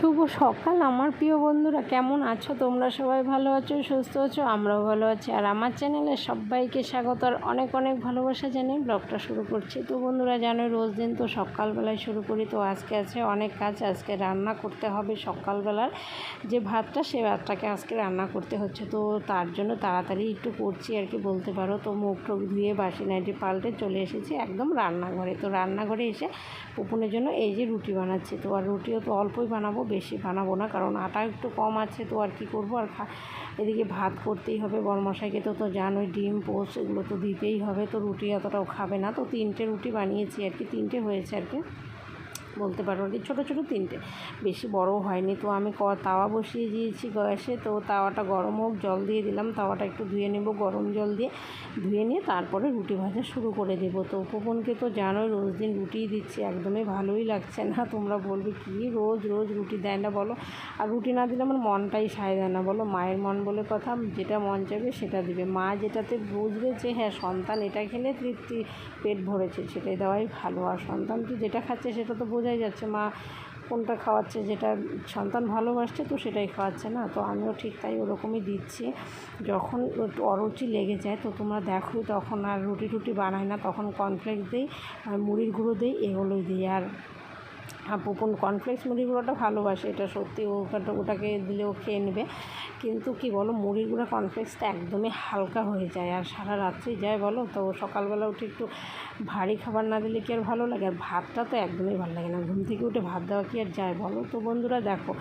শুভ সকাল আমার প্রিয় বন্ধুরা। কেমন আছো? তোমরা সবাই ভালো আছো, সুস্থ আছো? আমরাও ভালো আছি। আর আমার চ্যানেলে সবাইকে স্বাগত আর অনেক অনেক ভালোবাসা জানিয়ে ব্লগটা শুরু করছি। তো বন্ধুরা, জানো রোজ দিন তো সকালবেলায় শুরু করি। তো আজকে আছে অনেক কাজ। আজকে রান্না করতে হবে সকালবেলার যে ভাতটা, সে ভাতটাকে আজকে রান্না করতে হচ্ছে। তো তার জন্য তাড়াতাড়ি একটু করছি আর কি, বলতে পারো। তো মুখ টুক ধুয়ে বাসি নাইটি পাল্টে চলে এসেছি একদম রান্নাঘরে। তো রান্নাঘরে এসে পুপুনের জন্য এই যে রুটি বানাচ্ছি। তো আর রুটিও তো অল্পই বানাবো। বেশি বানাবো না, কারণ আটা একটু কম আছে তো আর কি করব? আর এদিকে ভাত করতেই হবে, বরমশাইকে তো তো জানোই ডিম পোস্ট এগুলো তো দিতেই হবে, তো রুটি অতটাও খাবে না, তো তিনটে রুটি বানিয়েছি আর কি, তিনটে হয়েছে আর কি। বলতে পারব কি ছোটো ছোটো তিনটে। বেশি বড় হয়নি তো আমি ক তাওয়া বসিয়ে দিয়েছি গ্যাসে, তো তাওয়াটা গরম হোক, জল দিয়ে দিলাম, তাওয়াটা একটু ধুয়ে নেব, গরম জল দিয়ে। ধুয়ে নিয়ে তারপরে রুটি ভাজা শুরু করে দেব। তো উপবনকে তো জানোই রোজ দিন রুটিই দিচ্ছি, একদমই ভালোই লাগছে না। তোমরা বলবে কি রোজ রোজ রুটি দেয় না বলো? আর রুটি না দিলে আমার মনটাই সায় দেয় না। বলো, মায়ের মন বলে কথা, যেটা মন চাইবে সেটা দিবে। মা যেটাতে বুঝবে যে হ্যাঁ সন্তান এটা খেলে তৃপ্তি, পেট ভরেছে, সেটাই দেওয়াই ভালো। আর সন্তান তো যেটা খাচ্ছে সেটা তো বোঝাই যাচ্ছে, মা কোনটা খাওয়াচ্ছে, যেটা সন্তান ভালোবাসছে তো সেটাই খাওয়াচ্ছে না। তো আমিও ঠিক তাই ওরকমই দিচ্ছি। যখন অরুচি লেগে যায় তো তোমরা দেখো, তখন আর রুটি টুটি বানাই না, তখন কর্নফ্লেক্স দিই আর মুড়ির গুঁড়ো দিই, এগুলোই দিই। আর পুপন কর্নফ্লেক্স মুড়ি গুঁড়োটা ভালোবাসে, এটা সত্যি ওটা ওটাকে দিলেও খেয়ে নেবে। কিন্তু কি বলো, মুড়ির গুঁড়া কর্নফ্লেক্সটা একদমই হালকা হয়ে যায়, আর সারা রাত্রি যায় বলো তো, সকালবেলা উঠে একটু ভারী খাবার না দিলে কি আর ভালো লাগে? আর ভাতটা তো একদমই ভালো লাগে না, ঘুম থেকে উঠে ভাত দেওয়া কি আর যায় বলো তো বন্ধুরা? দেখো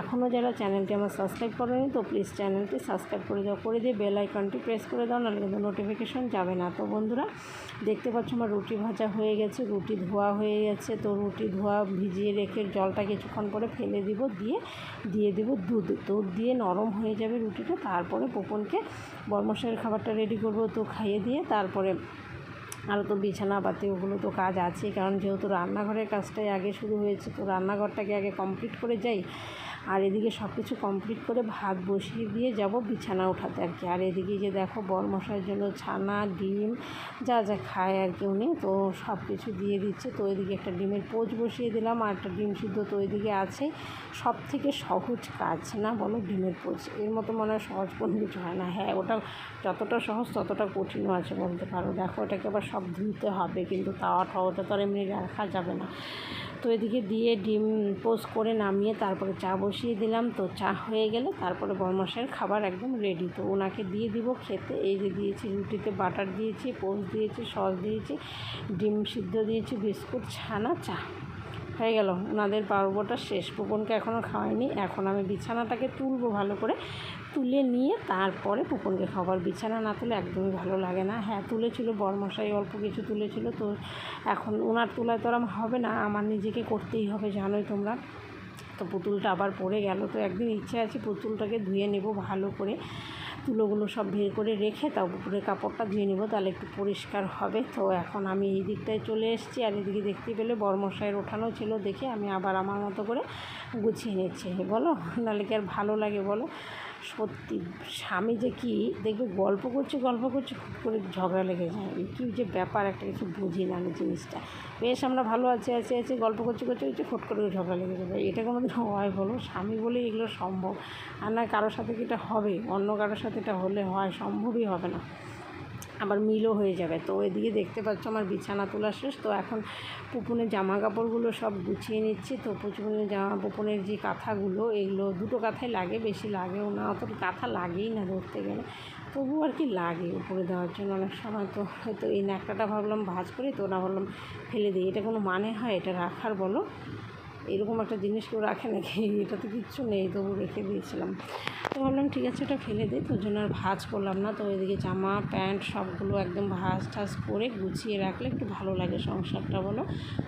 এখনও যারা চ্যানেলটি আমার সাবস্ক্রাইব করেনি তো প্লিজ চ্যানেলটি সাবস্ক্রাইব করে দাও, করে দিয়ে বেল আইকনটি প্রেস করে দাও, নাহলে কিন্তু নোটিফিকেশন যাবে না। তো বন্ধুরা, দেখতে পাচ্ছ আমার রুটি ভাজা হয়ে গেছে, রুটি ধোয়া হয়ে গেছে, তো রুটি ধোয়া ভিজিয়ে রেখে জলটা কিছুক্ষণ পরে ফেলে দিব, দিয়ে দিয়ে দেবো দুধ। দুধ দিয়ে নরম হয়ে যাবে রুটিটা, তারপরে পোপনকে বর্মশাইয়ের খাবারটা রেডি করব তো খাইয়ে দিয়ে, তারপরে আরও তো বিছানা পাতি ওগুলো তো কাজ আছে কারণ যেহেতু রান্নাঘরের কাজটাই আগে শুরু হয়েছে, তো রান্নাঘরটাকে আগে কমপ্লিট করে যাই। আর এদিকে সব কিছু কমপ্লিট করে ভাত বসিয়ে দিয়ে যাব বিছানা উঠাতে আর কি। আর এদিকে যে দেখো বরমশাইয়ের জন্য ছানা, ডিম, যা যা খায় আর কি উনি, তো সব কিছু দিয়ে দিচ্ছে। তো এদিকে একটা ডিমের পোচ বসিয়ে দিলাম আর একটা ডিম সিদ্ধ তো এদিকে আছে। সব থেকে সহজ কাজ, না বলো ডিমের পোচ? এর মতো মনে হয় সহজ কোনো কিছু হয় না। হ্যাঁ ওটা যতটা সহজ ততটা কঠিনও আছে বলতে পারো। দেখো এটাকে আবার সব ধুতে হবে, কিন্তু তাওয়া টাওয়াটা তো আর এমনি রাখা যাবে না। তো এদিকে দিয়ে ডিম পোস্ট করে নামিয়ে তারপরে চা বসিয়ে দিলাম। তো চা হয়ে গেলে তারপরে বরমাসের খাবার একদম রেডি তো ওনাকে দিয়ে দিব খেতে। এই যে দিয়েছি রুটিতে বাটার দিয়েছি, পোস্ট দিয়েছি, সস দিয়েছি, ডিম সিদ্ধ দিয়েছি, বিস্কুট, ছানা, চা। হয়ে গেল। ওনাদের পর্বটা শেষ। পুপনকে এখনও খাওয়াইনি এখন আমি বিছানাটাকে তুলবো ভালো করে। তুলে নিয়ে তারপরে পুপনকে খাবার বিছানা না তুলে একদমই ভালো লাগে না। হ্যাঁ তুলেছিল, বরমশাই অল্প কিছু তুলেছিল। তো এখন ওনার তোলায় তো হবে না। আমার নিজেকে করতেই হবে, জানোই তোমরা। তো পুতুলটা আবার পড়ে গেল। তো একদিন ইচ্ছে আছে পুতুলটাকে ধুয়ে নেব ভালো করে। তুলোগুলো সব বের করে রেখে তার উপরে কাপড়টা ধুয়ে নেব, তাহলে একটু পরিষ্কার হবে। তো এখন আমি এই দিকটায় চলে এসেছি আর এদিকে দেখতে পেলে বর্মশাইয়ের ওঠানো ছিল দেখে আমি আবার আমার মতো করে গুছিয়ে নিচ্ছি, বলো? নাহলে কি আর ভালো লাগে, বলো? সত্যি, স্বামী যে কি দেখবে গল্প করছে গল্প করছে খুব করে ঝগড়া লেগে যায়। কী যে ব্যাপার, একটা কিছু বুঝি না আমি জিনিসটা। বেশ, আমরা ভালো আছি আছি আছি, গল্প করছি করছি হচ্ছে ফট করে ঝগড়া লেগে যাবে এটা কোনো হয় বলো? স্বামী বলেই এগুলো সম্ভব। আর না, কারোর সাথে কি এটা হবে? অন্য কারোর সাথে এটা হলে হয়, সম্ভবই হবে না। আবার মিলও হয়ে যাবে। তো এদিকে দেখতে পাচ্ছ আমার বিছানা তোলা শেষ। তো এখন পুপুনের জামা কাপড়গুলো সব গুছিয়ে নিচ্ছি। তো পুপুনের জামা, পুপুনের যে কাঁথাগুলো, এগুলো দুটো কাঁথাই লাগে, বেশি লাগেও না। অত কাঁথা লাগেই না ধরতে গেলে। তবু আর কি লাগে উপরে দেওয়ার জন্য অনেক সময়। তো হয়তো এই ন্যাকড়াটা ভাবলাম ভাজ করি, তো না ভাবলাম ফেলে দিই। এটা কোনো মানে হয়? এটা রাখার বলো। এরকম একটা জিনিস কেউ রাখে নাকি? এটা তো কিচ্ছু নেই, তবু রেখে দিয়েছিলাম। তো ভাবলাম, ঠিক আছে এটা ফেলে দিই তোর জন্য আর ভাজ করলাম না। তো ওইদিকে জামা, প্যান্ট সবগুলো একদম ভাজ টাজ করে গুছিয়ে রাখলে একটু ভালো লাগে সংসারটা, বলো?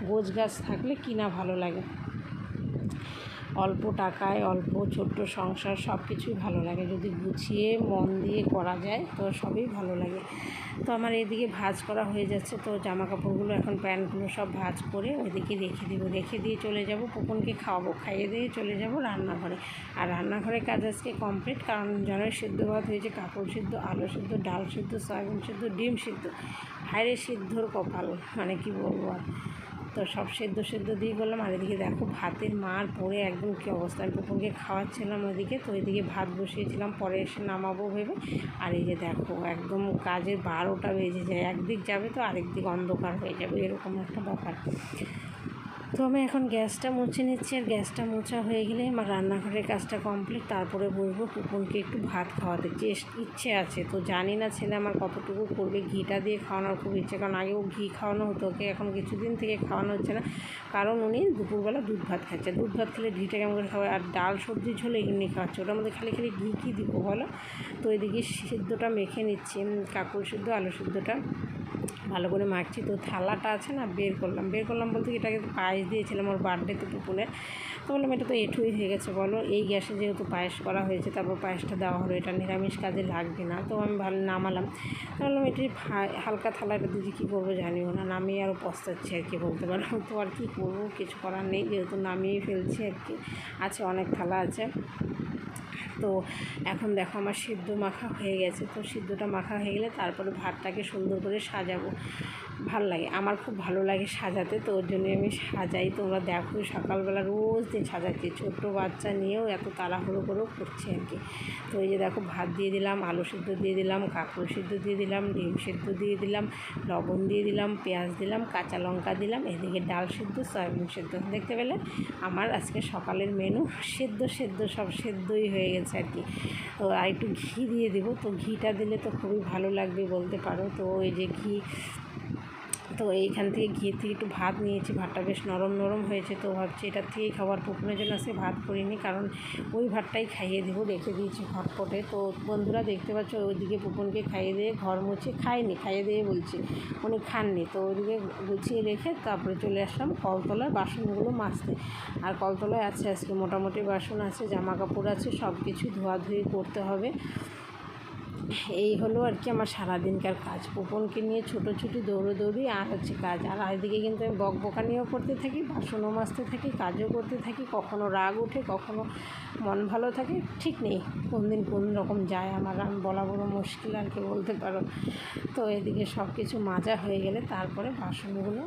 গোছ গাছ থাকলে কিনা ভালো লাগে? অল্প টাকায়, অল্প ছোট্ট সংসার সব কিছুই ভালো লাগে। যদি গুছিয়ে মন দিয়ে করা যায়, তো সবই ভালো লাগে। তো আমার এদিকে ভাজ করা হয়ে যাচ্ছে, তো জামা কাপড়গুলো এখন প্যান্টগুলো সব ভাজ করে ওইদিকে রেখে দেবো। রেখে দিয়ে চলে যাব পুকুনকে খাওয়াবো। খাইয়ে দিয়ে চলে যাব রান্নাঘরে। আর রান্নাঘরের কাজ আজকে কমপ্লিট, কারণ জলের সিদ্ধ ভাত হয়েছে, কাপড় সিদ্ধ, আলু সিদ্ধ, ডাল সিদ্ধ, সয়াবিন সিদ্ধ, ডিম সিদ্ধ। হাইরে সিদ্ধর কপাল মানে কি বলব আর। তো সব সেদ্ধ সেদ্ধ দিয়ে করলাম। আর এদিকে দেখো ভাতের মার পরে একদম কী অবস্থা আমি পুকুরকে খাওয়াচ্ছিলাম ওইদিকে। তো ওইদিকে ভাত বসিয়েছিলাম, পরে এসে নামাবো ভেবে। আর এই যে দেখো একদম কাজের বারোটা বেজে যায়, একদিক যাবে তো আরেক দিক অন্ধকার হয়ে যাবে, এরকম একটা ব্যাপার। তো আমি এখন গ্যাসটা মুছে নিচ্ছি, আর গ্যাসটা মোছা হয়ে গেলে আমার রান্নাঘরের কাজটা কমপ্লিট। তারপরে বলব, কুকুরকে একটু ভাত খাওয়াতে যে ইচ্ছে আছে। তো জানি না ছেলে আমার কতটুকু করবে, ঘিটা দিয়ে খাওয়ানোর খুব ইচ্ছে, কারণ আগেও ঘি খাওয়ানো হতো, ওকে এখন কিছুদিন থেকে খাওয়ানো হচ্ছে না। কারণ উনি দুপুরবেলা দুধ ভাত খাচ্ছে। দুধ ভাত খেলে ঘিটা কেমন করে খাওয়ায় আর ডাল সবজি ঝোলে এমনি খাওয়াচ্ছে। ওটার মধ্যে খালি খালি ঘি কী দিব বলো? তো এদিকে সিদ্ধটা মেখে নিচ্ছি কাকুর সিদ্ধ আলু সিদ্ধটা। ভালো করে মাখছি। তো থালাটা আছে না, বের করলাম। বের করলাম বলতে এটাকে পায়েস দিয়েছিলাম ওর বার্থডেতে পুকুরের তো বললাম, এটা তো এঠুই হয়ে গেছে, বলো। এই গ্যাসে যেহেতু পায়েস করা হয়েছে, তারপর পায়েসটা দেওয়া হলো। এটা নিরামিষ কাজে লাগবে না। তো আমি ভালো নামালাম। বললাম, এটি হালকা থালাটা দিদি কী করব জানিও না। নামিয়ে আরও পস্তাচ্ছি আর কি, বলতে পারো তো আর কী করব, কিছু করার নেই, যেহেতু নামিয়েই ফেলছি আর কি। আছে, অনেক থালা আছে। তো এখন দেখো আমার সিদ্ধ মাখা হয়ে গেছে। তো সিদ্ধটা মাখা হয়ে গেলে তারপরে ভাতটাকে সুন্দর করে সাজাবো। ভালো লাগে। আমার খুব ভালো লাগে সাজাতে, তো ওর জন্যই আমি সাজাই। তোমরা দেখো, সকালবেলা রোজ দিন সাজাচ্ছি। ছোট্ট বাচ্চা নিয়েও এত তাড়াহুড়ো করেও করছে আর কি। তো এই যে দেখো, ভাত দিয়ে দিলাম, আলু সিদ্ধ দিয়ে দিলাম, কাঁকড় সিদ্ধ দিয়ে দিলাম, ডিম সিদ্ধ দিয়ে দিলাম, লবণ দিয়ে দিলাম, পেঁয়াজ দিলাম, কাঁচা লঙ্কা দিলাম, এদিকে ডাল সিদ্ধ, সয়াবিন সিদ্ধ। দেখতে পেলে আমার আজকে সকালের মেনু সেদ্ধ সেদ্ধ, সব সেদ্ধই হয়ে গেছে আর কি। তো আর একটু ঘি দিয়ে দেবো। তো ঘিটা দিলে তো খুবই ভালো লাগবে বলতে পারো। তো ওই যে ঘি তো এইখান থেকে ঘি থেকে একটু ভাত নিয়েছি। ভাতটা বেশ নরম নরম হয়েছে তো ভাবছি এটার থেকেই খাবার। পুকুরের জন্য আজকে ভাত করিনি, কারণ ওই ভাতটাই খাইয়ে দেবো, রেখে দিয়েছি হটপটে তো বন্ধুরা দেখতে পাচ্ছ, ওইদিকে পুকুনকে খাইয়ে দিয়ে ঘর মুছে খাইনি খাইয়ে দিয়ে বলছি, উনি খাননি। তো ওইদিকে গুছিয়ে রেখে তারপরে চলে আসলাম কলতলার বাসনগুলো মাজতে। আর কলতলায় আছে আজকে মোটামুটি বাসন আছে জামা কাপড় আছে সব কিছু ধোয়াধুয়ি করতে হবে। এই হলো আর কি আমার সারাদিনকার কাজ। পুপনকে নিয়ে ছোটো ছোটোছুটি দৌড়োদৌড়ি আর হচ্ছে কাজ। আর এদিকে কিন্তু আমি বক বকানিও করতে থাকি, বাসনও মাজতে থাকি, কাজও করতে থাকি। কখনো রাগ ওঠে, কখনো মন ভালো থাকে। ঠিক নেই, কোন দিন কোন রকম যায় আমার আমি বলা বড় মুশকিল আর কি বলতে পারো। তো এদিকে সব কিছু মাজা হয়ে গেলে তারপরে বাসনগুলো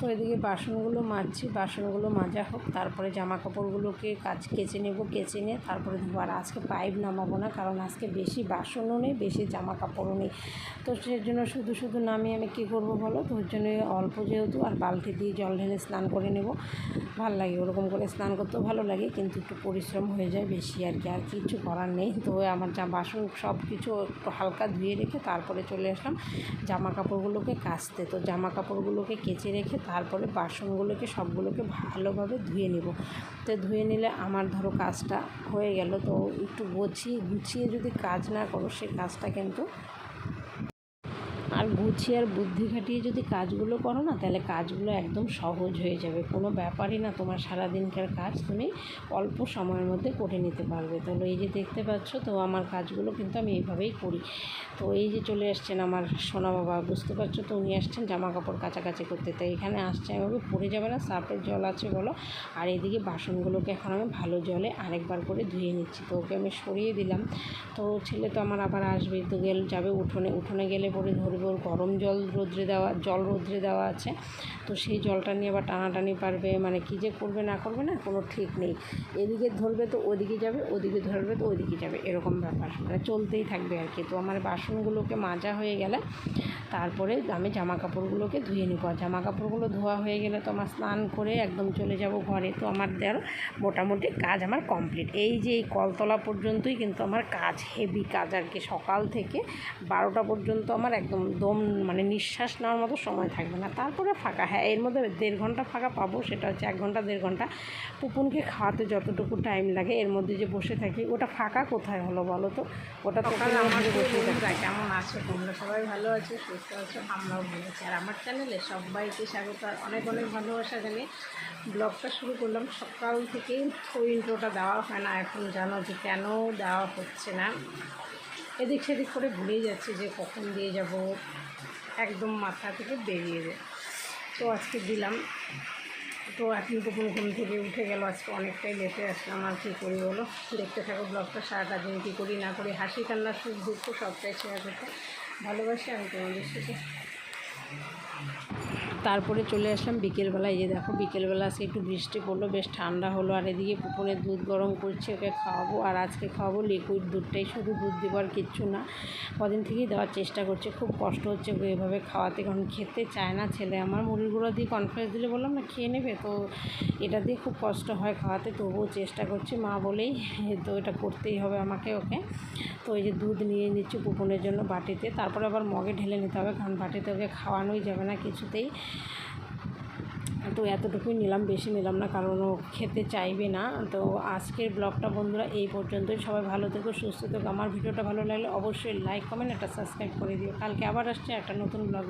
তো এদিকে বাসনগুলো মাজছি, বাসনগুলো মাজা হোক, তারপরে জামা কাপড়গুলোকে কাজ কেচে নেব, কেচে নিয়ে তারপরে ধোবো। আর আজকে পাইপ নামাবো না, কারণ আজকে বেশি বাসনও নেই, বেশি জামা কাপড়ও নেই। তো সেই জন্য শুধু শুধু নামিয়ে আমি কী করব বলো? তো ওর জন্য অল্প যেহেতু, আর বালতি দিয়ে জল ঢেলে স্নান করে নেব। ভালো লাগে, ওরকম করে স্নান করতেও ভালো লাগে, কিন্তু একটু পরিশ্রম হয়ে যায় বেশি আর কি, আর কিছু করার নেই। তো আমার যা বাসন সব কিছু একটু হালকা ধুয়ে রেখে তারপরে চলে আসলাম জামা কাপড়গুলোকে কাচতে। তো জামা কাপড়গুলোকে কেচে রেখে তারপরে বাসনগুলোকে সবগুলোকে ভালোভাবে ধুয়ে নেব। তো ধুয়ে নিলে আমার ধরো কাজটা হয়ে গেল, তো একটু গুছিয়ে গুছিয়ে যদি কাজ না করো, সে কাজটা কিন্তু গুছিয়ে আর বুদ্ধি খাটিয়ে যদি কাজগুলো করো না, তাহলে কাজগুলো একদম সহজ হয়ে যাবে। কোনো ব্যাপারই না তোমার সারাদিনকার কাজ তুমি অল্প সময়ের মধ্যে করে নিতে পারবে। তাহলে এই যে দেখতে পাচ্ছ, তো আমার কাজগুলো কিন্তু আমি এইভাবেই করি। তো এই যে চলে আসছেন আমার সোনা বাবা, বুঝতে পারছ তো উনি আসছেন জামা কাপড় কাছাকাছি করতে। তাই এখানে আসছে, আমি পড়ে যাবে না সাপের জল আছে বলো। আর এদিকে বাসনগুলোকে এখন আমি ভালো জলে আরেকবার করে ধুয়ে নিচ্ছি। তো ওকে আমি সরিয়ে দিলাম। তো ছেলে তো আমার আবার আসবে তো গেল, যাবে উঠোনে। উঠোনে গেলে পরে ধরবে ওর গরম জল রোদ্রে দেওয়া, জল রোদ্রে দেওয়া আছে। তো সেই জলটা নিয়ে আবার টানাটানি পারবে মানে কী যে করবে না করবে না, কোনো ঠিক নেই। এদিকে ধরবে তো ওদিকে যাবে, ওদিকে ধরবে তো ওদিকে যাবে, এরকম ব্যাপার। মানে চলতেই থাকবে আর কি। তো আমার বাসনগুলোকে মাজা হয়ে গেলে তারপরে আমি জামা কাপড়গুলোকে ধুয়ে নিব। জামা কাপড়গুলো ধোয়া হয়ে গেলে তো আমার স্নান করে একদম চলে যাব ঘরে। তো আমার দেওয়ার মোটামুটি কাজ আমার কমপ্লিট। এই যে এই কলতলা পর্যন্তই কিন্তু আমার কাজ হেভি কাজ আর কি। সকাল থেকে বারোটা পর্যন্ত আমার একদম দম মানে নিঃশ্বাস নেওয়ার মতো সময় থাকবে না। তারপরে ফাঁকা হ্যাঁ এর মধ্যে দেড় ঘণ্টা ফাঁকা পাবো সেটা হচ্ছে এক ঘণ্টা দেড় ঘণ্টা। পুপুনকে খাওয়াতে যতটুকু টাইম লাগে এর মধ্যে যে বসে থাকি ওটা ফাঁকা কোথায় হলো বলো তো? ওটা তো বসে থাকি। কেমন আছো? তোমরা সবাই ভালো আছো সুস্থ আছো? আমরাও ভালো আছি। আর আমার চ্যানেলে সবাইকে স্বাগত। আর অনেক অনেক ভালোবাসা জানিয়ে ব্লগটা শুরু করলাম। সকাল থেকেই ওই ইন্ট্রোটা দেওয়া হয় না এখন জানো যে কেন দেওয়া হচ্ছে না। এদিক সেদিক করে ভুলেই যাচ্ছি যে কখন দিয়ে যাব। একদম মাথা থেকে বেরিয়ে যায়। তো আজকে দিলাম। তো এখন তো কোনো ঘুম থেকে উঠে গেল। আজকে অনেকটাই লেটে আসলাম। আর কী করি বলো? দেখতে থাকো ব্লগটা। সারাটা দিন কী করি না করি। হাসি, কান্না, সুখ, দুঃখ সবটাই শেয়ার করতে ভালোবাসি আমি তোমাদের সাথে। তারপরে চলে আসলাম বিকেলবেলা এই যে দেখো, বিকেলবেলা আজকে একটু বৃষ্টি পড়ল, বেশ ঠান্ডা হলো। আর এদিকে পুকুরের দুধ গরম করছে, ওকে খাওয়াবো। আর আজকে খাওয়াবো লিকুইড দুধটাই, শুধু দুধ দেবো আর কিচ্ছু না। কদিন থেকেই দেওয়ার চেষ্টা করছে, খুব কষ্ট হচ্ছে ওকে এভাবে খাওয়াতে। কারণ খেতে চায় না ছেলে। আমার মুড়ির গুঁড়ো দিয়ে কনফারেন্স দিলে বললাম না, খেয়ে নেবে? তো এটা দিয়ে খুব কষ্ট হয় খাওয়াতে, তবুও চেষ্টা করছি। মা বলেই, তো এটা করতেই হবে আমাকে, ওকে। তো এই যে দুধ নিয়ে নিচ্ছি কুপনের জন্য বাটিতে। তারপরে আবার মগে ঢেলে নিতে হবে, কারণ বাটিতে ওকে খাওয়ানোই যাবে না কিছুতেই। তো এতটুকুই নিলাম, বেশি নিলাম না, কারণ ও খেতে চাইবে না। তো আজকের ব্লগটা বন্ধুরা এই পর্যন্তই। সবাই ভালো থেকো, সুস্থ থেকো। আমার ভিডিওটা ভালো লাগলে অবশ্যই লাইক কমেন্ট একটা সাবস্ক্রাইব করে দিও। কালকে আবার আসছে একটা নতুন ব্লগ